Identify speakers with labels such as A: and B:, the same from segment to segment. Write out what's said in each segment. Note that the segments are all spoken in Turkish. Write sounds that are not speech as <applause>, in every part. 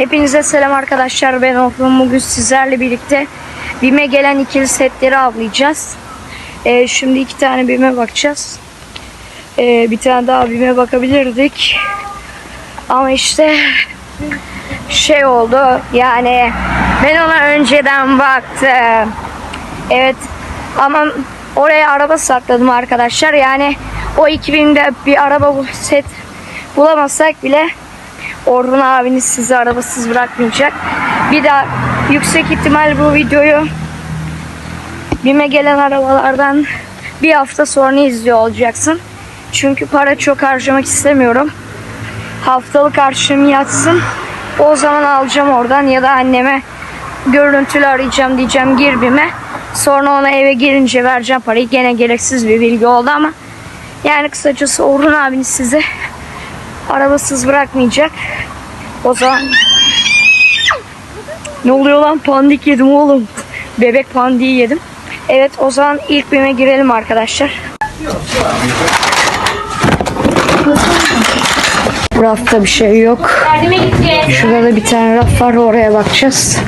A: Hepinize selam arkadaşlar. Ben Orhun. Bugün sizlerle birlikte BİM'e gelen ikili setleri avlayacağız. Ee, şimdi iki tane BİM'e bakacağız. Ee, bir tane daha BİM'e bakabilirdik. Ama işte şey oldu. Yani ben ona önceden baktım. Evet. Ama oraya araba sakladım arkadaşlar. Yani o 2000'de bir araba set bulamazsak bile Orhun abiniz sizi arabasız bırakmayacak. Bir daha yüksek ihtimal bu videoyu BİM'e gelen arabalardan bir hafta sonra izliyor olacaksın. Çünkü para çok harcamak istemiyorum. Haftalık harçlığım yatsın. O zaman alacağım oradan ya da anneme görüntülü arayacağım diyeceğim gir BİM'e. Sonra ona eve girince vereceğim parayı. Gene gereksiz bir bilgi oldu ama yani kısacası Orhun abiniz sizi arabasız bırakmayacak. O zaman ne oluyor lan pandik yedim oğlum. Bebek pandiği yedim. Evet o zaman ilk bime girelim arkadaşlar. Rafta bir şey yok. Şurada da bir tane raf var oraya bakacağız.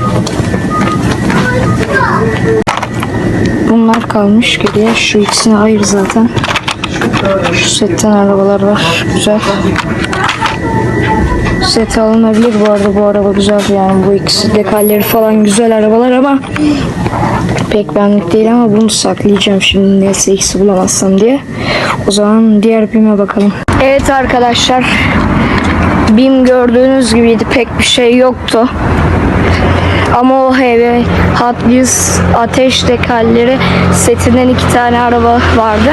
A: Bunlar kalmış geriye. Şu ikisini ayır zaten. Şu setten arabalar var. Güzel. Set alınabilir bu arada bu araba güzel yani bu ikisi dekalleri falan güzel arabalar ama pek benlik değil ama bunu saklayacağım şimdi neyse ikisi bulamazsam diye. O zaman diğer BİM'e bakalım. Evet arkadaşlar BİM gördüğünüz gibiydi pek bir şey yoktu. Ama o heavy Hot Wheels ateş dekalleri setinden iki tane araba vardı.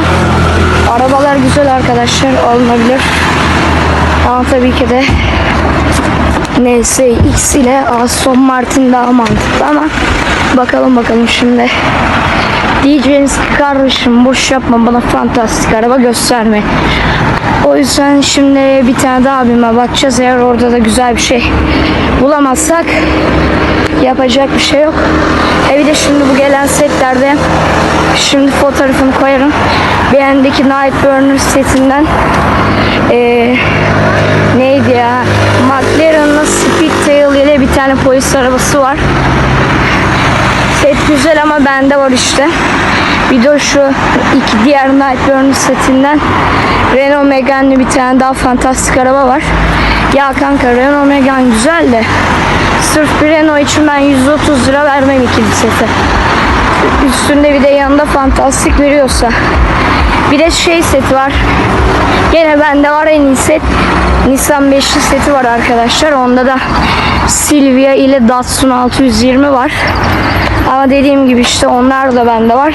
A: Arabalar güzel arkadaşlar alınabilir. Ama tabii ki de neyse X ile Aston Martin daha mantıklı ama bakalım bakalım şimdi. Diyeceğiniz ki kardeşim boş yapma bana fantastik araba gösterme. O yüzden şimdi bir tane daha abime bakacağız. Eğer orada da güzel bir şey bulamazsak yapacak bir şey yok. E bir de şimdi bu gelen setlerde şimdi fotoğrafını koyarım. Beğendeki Nightburner setinden eee neydi ya? McLaren'ın Speedtail ile bir tane polis arabası var. Set güzel ama bende var işte. Bir de şu iki diğer Nightburner setinden Renault Megane'li bir tane daha fantastik araba var. Ya kanka Renault Megane güzel de sırf bir Renault için ben 130 lira vermem ikili sete. Üstünde bir de yanında fantastik veriyorsa. Bir de şey seti var. Gene bende var en iyi set. Nissan 5'li seti var arkadaşlar. Onda da Silvia ile Datsun 620 var. Ama dediğim gibi işte onlar da bende var.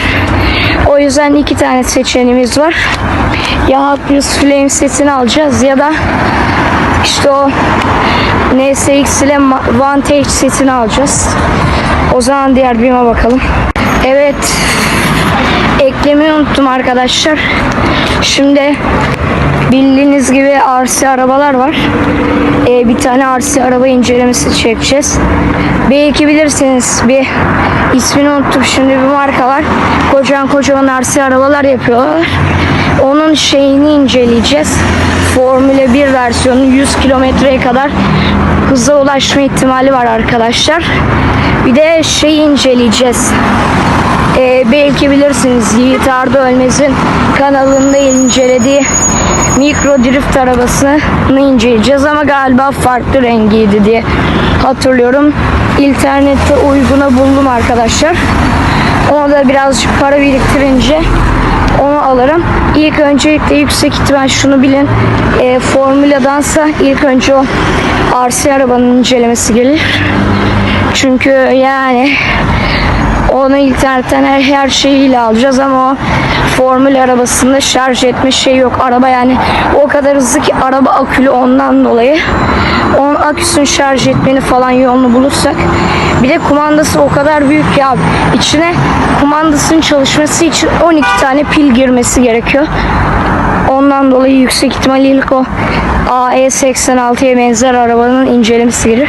A: O yüzden iki tane seçeneğimiz var. Ya Hot Wheels Flame setini alacağız ya da işte o NSX ile Vantage setini alacağız. O zaman diğer birime bakalım. Evet. Eklemeyi unuttum arkadaşlar. Şimdi bildiğiniz gibi RC arabalar var. Ee, bir tane RC araba incelemesi çekeceğiz. Belki bilirsiniz bir ismini unuttum şimdi bir marka var. Kocaman kocaman RC arabalar yapıyorlar. Onun şeyini inceleyeceğiz. Formula 1 versiyonu 100 kilometreye kadar hıza ulaşma ihtimali var arkadaşlar. Bir de şeyi inceleyeceğiz. Ee, belki bilirsiniz Yiğit Arda Ölmez'in kanalında incelediği mikro drift arabasını inceleyeceğiz ama galiba farklı rengiydi diye hatırlıyorum. İnternette uyguna buldum arkadaşlar. Ona da birazcık para biriktirince onu alırım. İlk öncelikle yüksek ihtimal şunu bilin. E, Formula'dansa ilk önce o RC arabanın incelemesi gelir. Çünkü yani onu internetten her, her şeyiyle alacağız ama o formül arabasında şarj etme şey yok. Araba yani o kadar hızlı ki araba akülü ondan dolayı. Onun aküsünü şarj etmeni falan yolunu bulursak. Bir de kumandası o kadar büyük abi. İçine kumandasının çalışması için 12 tane pil girmesi gerekiyor. Ondan dolayı yüksek ihtimalle ilk o AE86'ya benzer arabanın incelemesi gelir.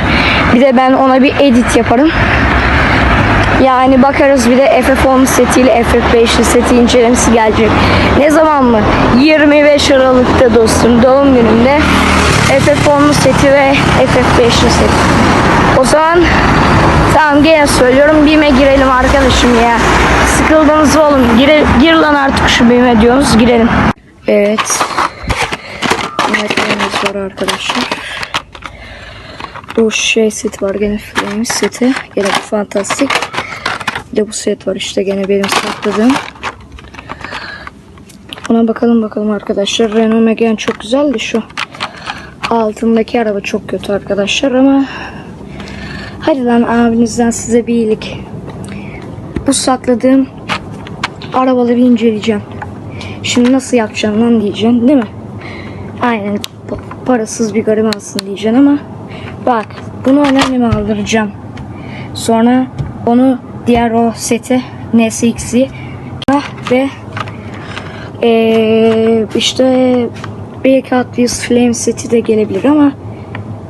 A: Bir de ben ona bir edit yaparım. Yani bakarız bir de FF10 setiyle FF5'li seti incelemesi gelecek. Ne zaman mı? 25 Aralık'ta dostum doğum günümde FF10'lu seti ve FF5'li seti. O zaman tamam gene söylüyorum BİM'e girelim arkadaşım ya. Sıkıldınız oğlum. Gire, gir lan artık şu BİM'e diyorsunuz girelim. Evet. Nightmare'ımız var arkadaşlar. Bu şey set var gene Flames seti. Gene bu fantastik. De bu set var işte gene benim sakladığım. Buna bakalım bakalım arkadaşlar. Renault Megane çok güzeldi şu. Altındaki araba çok kötü arkadaşlar ama hadi lan abinizden size bir iyilik. Bu sakladığım arabaları inceleyeceğim. Şimdi nasıl yapacağım lan diyeceksin değil mi? Aynen pa- parasız bir garibansın diyeceksin ama bak bunu anneanneme aldıracağım. Sonra onu diğer o sete NSX'i ve ee, işte belki Wheels Flame seti de gelebilir ama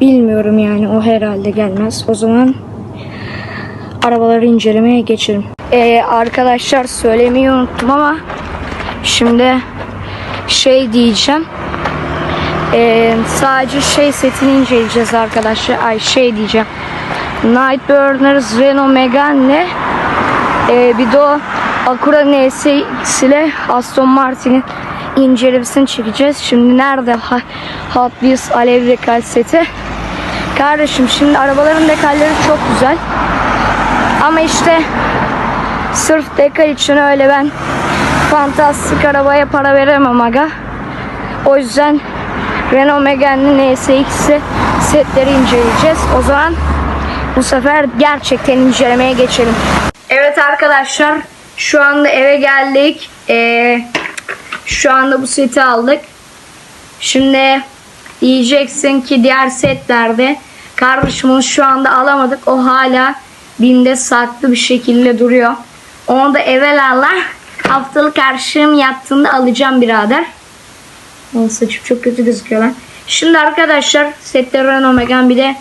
A: bilmiyorum yani o herhalde gelmez. O zaman arabaları incelemeye geçelim. Ee, arkadaşlar söylemeyi unuttum ama şimdi şey diyeceğim. Ee, sadece şey setini inceleyeceğiz arkadaşlar. Ay şey diyeceğim. Nightburners Renault Megane ee, bir de o Acura NSX ile Aston Martin'in incelemesini çekeceğiz. Şimdi nerede Hot Wheels Alev dekal seti? Kardeşim şimdi arabaların dekalleri çok güzel. Ama işte sırf dekal için öyle ben fantastik arabaya para veremem aga. O yüzden Renault Megane'in NSX'i setleri inceleyeceğiz. O zaman bu sefer gerçekten incelemeye geçelim. Evet arkadaşlar şu anda eve geldik. Ee, şu anda bu seti aldık. Şimdi diyeceksin ki diğer setlerde kardeşim onu şu anda alamadık. O hala binde saklı bir şekilde duruyor. Onu da evvelallah haftalık karşılığım yattığında alacağım birader. Onun saçım çok kötü gözüküyor lan. Şimdi arkadaşlar sette Renault bir de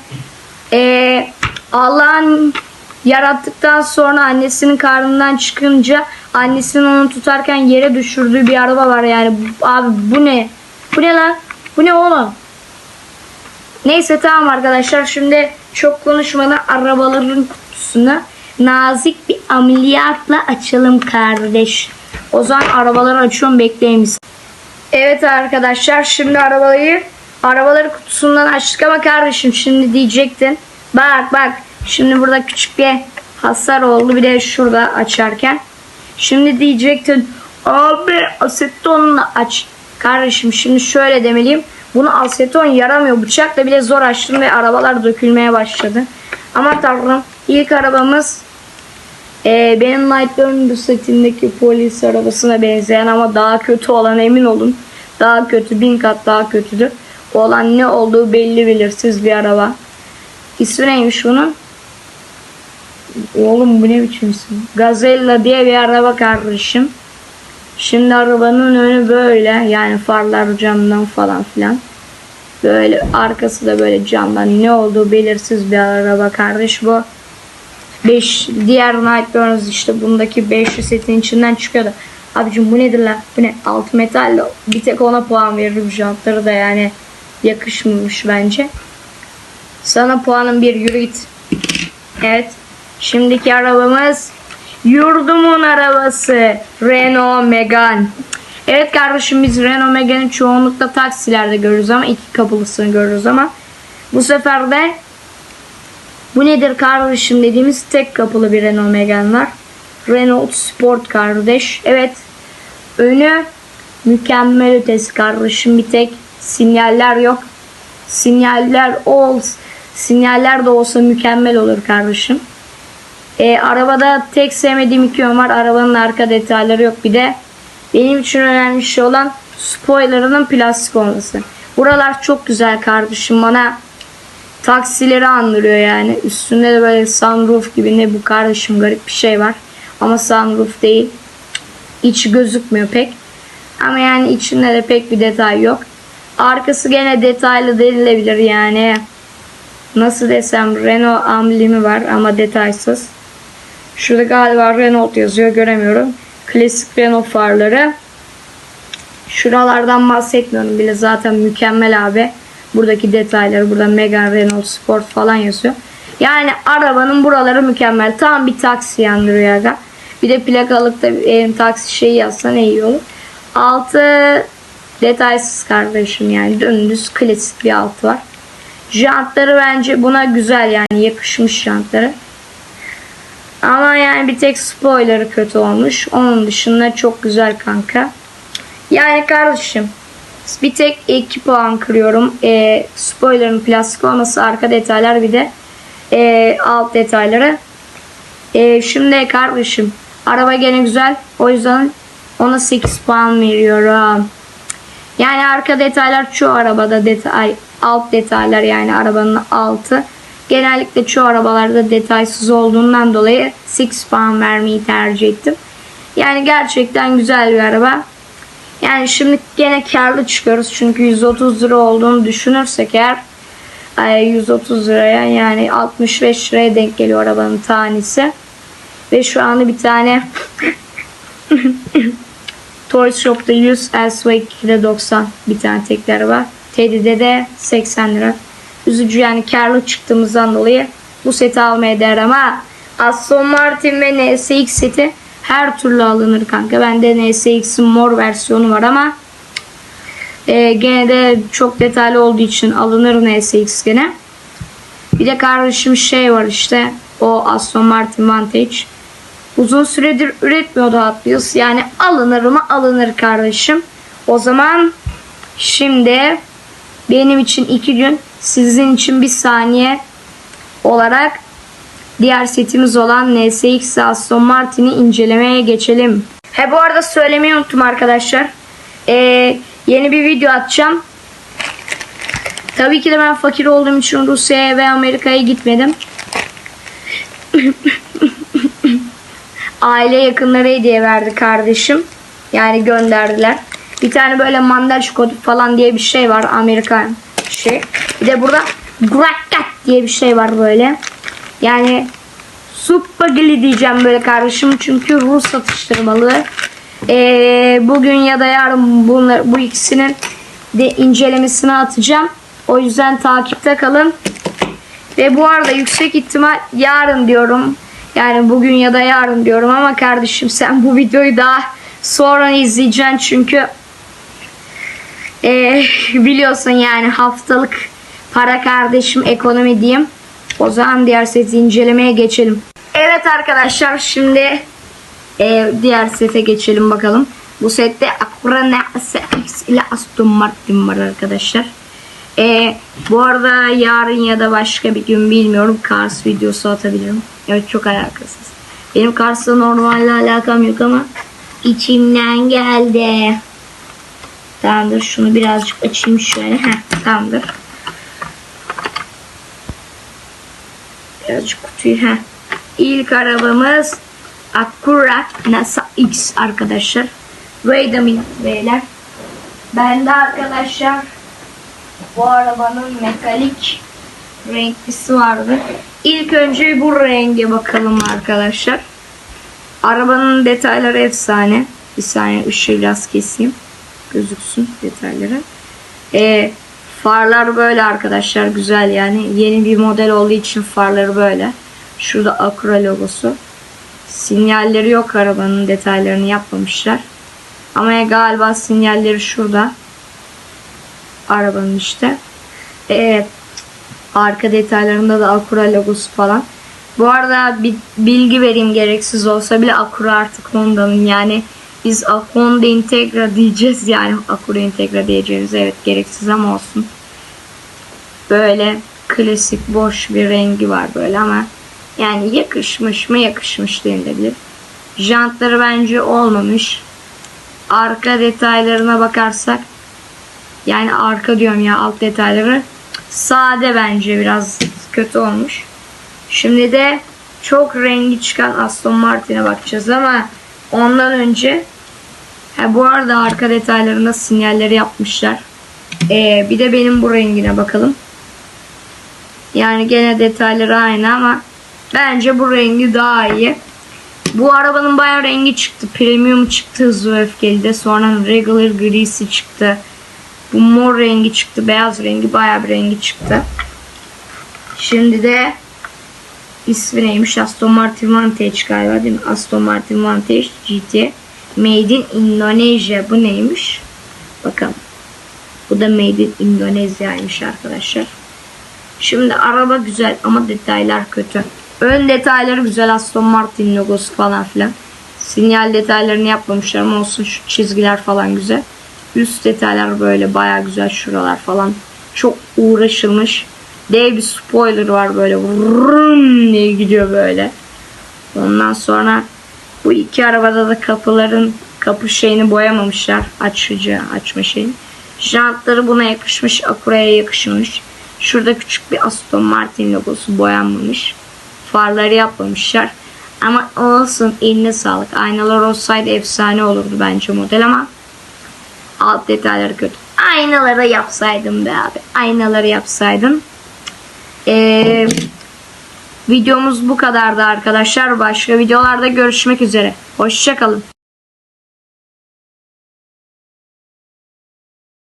A: ee, Allah'ın yarattıktan sonra annesinin karnından çıkınca annesinin onu tutarken yere düşürdüğü bir araba var yani. Abi bu ne? Bu ne lan? Bu ne oğlum? Neyse tamam arkadaşlar şimdi çok konuşmadan arabaların kutusunu nazik bir ameliyatla açalım kardeş. O zaman arabaları açıyorum bekleyin biz. Evet arkadaşlar şimdi arabayı arabaları kutusundan açtık ama kardeşim şimdi diyecektin. Bak bak şimdi burada küçük bir hasar oldu bir de şurada açarken. Şimdi diyecektin abi asetonla aç. Kardeşim şimdi şöyle demeliyim. Bunu aseton yaramıyor. Bıçakla bile zor açtım ve arabalar dökülmeye başladı. Ama tanrım ilk arabamız ee, benim Nightburn setindeki polis arabasına benzeyen ama daha kötü olan emin olun. Daha kötü bin kat daha kötüdür. Olan ne olduğu belli belirsiz bir araba. İsmi neymiş bunun? Oğlum bu ne biçim isim? Gazella diye bir araba kardeşim. Şimdi arabanın önü böyle yani farlar camdan falan filan. Böyle arkası da böyle camdan ne olduğu belirsiz bir araba kardeş bu. 5 diğer Nightburns işte bundaki 500 setin içinden çıkıyordu. Abicim bu nedir lan? Bu ne? Alt metal bir tek ona puan veririm jantları da yani yakışmamış bence. Sana puanım bir yürü git. Evet. Şimdiki arabamız yurdumun arabası Renault Megane. Evet kardeşim biz Renault Megane'i çoğunlukla taksilerde görürüz ama iki kapılısını görürüz ama bu sefer de bu nedir kardeşim dediğimiz tek kapılı bir Renault Megane var. Renault Sport kardeş. Evet. Önü mükemmel ötesi kardeşim. Bir tek sinyaller yok. Sinyaller ol sinyaller de olsa mükemmel olur kardeşim. E, arabada tek sevmediğim iki yön var. Arabanın arka detayları yok. Bir de benim için önemli şey olan spoilerının plastik olması. Buralar çok güzel kardeşim. Bana taksileri andırıyor yani. Üstünde de böyle sunroof gibi ne bu kardeşim garip bir şey var. Ama sunroof değil. İçi gözükmüyor pek. Ama yani içinde de pek bir detay yok. Arkası gene detaylı denilebilir yani. Nasıl desem Renault amblemi var ama detaysız. Şurada galiba Renault yazıyor göremiyorum. Klasik Renault farları. Şuralardan bahsetmiyorum bile zaten mükemmel abi. Buradaki detayları burada Megane Renault Sport falan yazıyor. Yani arabanın buraları mükemmel. Tam bir taksi yandırıyor aga. Bir de plakalıkta e, taksi şeyi yazsan iyi olur. Altı detaysız kardeşim yani dümdüz klasik bir altı var. Jantları bence buna güzel yani yakışmış jantları. Ama yani bir tek spoiler'ı kötü olmuş. Onun dışında çok güzel kanka. Yani kardeşim bir tek 2 puan kırıyorum. E, spoiler'ın plastik olması arka detaylar bir de e, alt detayları. E, şimdi kardeşim araba gene güzel. O yüzden ona 8 puan veriyorum. Yani arka detaylar çoğu arabada detay alt detaylar yani arabanın altı. Genellikle çoğu arabalarda detaysız olduğundan dolayı 6 puan vermeyi tercih ettim. Yani gerçekten güzel bir araba. Yani şimdi gene karlı çıkıyoruz çünkü 130 lira olduğunu düşünürsek eğer ay, 130 liraya yani 65 liraya denk geliyor arabanın tanesi. Ve şu anda bir tane <laughs> Toys Shop'ta 100, Elsewhere 2'de 90 bir tane tekleri var. Teddy'de de 80 lira. Üzücü yani karlı çıktığımızdan dolayı bu seti almaya değer ama Aston Martin ve NSX seti her türlü alınır kanka. Bende NSX'in mor versiyonu var ama e, gene de çok detaylı olduğu için alınır NSX gene. Bir de kardeşim şey var işte o Aston Martin Vantage. Uzun süredir üretmiyordu Hot Wheels. Yani alınır mı alınır kardeşim. O zaman şimdi benim için iki gün sizin için bir saniye olarak diğer setimiz olan NSX Aston Martin'i incelemeye geçelim. He bu arada söylemeyi unuttum arkadaşlar. Ee, yeni bir video atacağım. Tabii ki de ben fakir olduğum için Rusya'ya ve Amerika'ya gitmedim. <laughs> Aile yakınları hediye verdi kardeşim. Yani gönderdiler. Bir tane böyle mandal kodu falan diye bir şey var Amerikan şey. Bir de burada Grakat diye bir şey var böyle. Yani Supagili diyeceğim böyle kardeşim çünkü Rus atıştırmalı. Ee, bugün ya da yarın bunlar, bu ikisinin de incelemesini atacağım. O yüzden takipte kalın. Ve bu arada yüksek ihtimal yarın diyorum. Yani bugün ya da yarın diyorum ama kardeşim sen bu videoyu daha sonra izleyeceksin çünkü ee, biliyorsun yani haftalık para kardeşim ekonomi diyeyim. O zaman diğer seti incelemeye geçelim. Evet arkadaşlar şimdi e, diğer sete geçelim bakalım. Bu sette Acura NSX ile Aston Martin var arkadaşlar. E, bu arada yarın ya da başka bir gün bilmiyorum Cars videosu atabilirim. Evet çok alakasız. Benim Cars'la normalde alakam yok ama içimden geldi. Tamamdır. Şunu birazcık açayım şöyle. Heh, tamamdır. Birazcık kutuyu. Heh. İlk arabamız Acura NASA X arkadaşlar. Wait a minute beyler. Bende arkadaşlar bu arabanın metalik renklisi vardı. İlk önce bu renge bakalım arkadaşlar. Arabanın detayları efsane. Bir saniye ışığı biraz keseyim. Gözüksün detayları. Ee, farlar böyle arkadaşlar. Güzel yani. Yeni bir model olduğu için farları böyle. Şurada Acura logosu. Sinyalleri yok arabanın detaylarını yapmamışlar. Ama galiba sinyalleri şurada. Arabanın işte. Evet. Arka detaylarında da Acura logosu falan. Bu arada bir bilgi vereyim gereksiz olsa bile Acura artık Honda'nın yani biz Honda Integra diyeceğiz yani Acura Integra diyeceğiz evet gereksiz ama olsun. Böyle klasik boş bir rengi var böyle ama yani yakışmış mı yakışmış denilebilir. Jantları bence olmamış. Arka detaylarına bakarsak yani arka diyorum ya alt detayları sade bence biraz kötü olmuş. Şimdi de çok rengi çıkan Aston Martin'e bakacağız ama ondan önce ha, bu arada arka detaylarında sinyalleri yapmışlar. Ee, bir de benim bu rengine bakalım. Yani gene detayları aynı ama bence bu rengi daha iyi. Bu arabanın bayağı rengi çıktı. Premium çıktı hızlı öfkeli de. Sonra regular grisi çıktı. Bu mor rengi çıktı. Beyaz rengi. Bayağı bir rengi çıktı. Şimdi de ismi neymiş? Aston Martin Vantage galiba değil mi? Aston Martin Vantage GT. Made in Indonesia. Bu neymiş? Bakalım. Bu da Made in Indonezya'ymış arkadaşlar. Şimdi araba güzel ama detaylar kötü. Ön detayları güzel Aston Martin logosu falan filan. Sinyal detaylarını yapmamışlar ama olsun şu çizgiler falan güzel. Üst detaylar böyle baya güzel şuralar falan. Çok uğraşılmış. Dev bir spoiler var böyle vurun diye gidiyor böyle. Ondan sonra bu iki arabada da kapıların kapı şeyini boyamamışlar. Açıcı açma şeyini. Jantları buna yakışmış. Akura'ya yakışmış. Şurada küçük bir Aston Martin logosu boyanmamış. Farları yapmamışlar. Ama olsun eline sağlık. Aynalar olsaydı efsane olurdu bence model ama alt detayları kötü. Aynaları yapsaydım be abi. Aynaları yapsaydım. Ee, videomuz bu kadardı arkadaşlar. Başka videolarda görüşmek üzere. Hoşçakalın.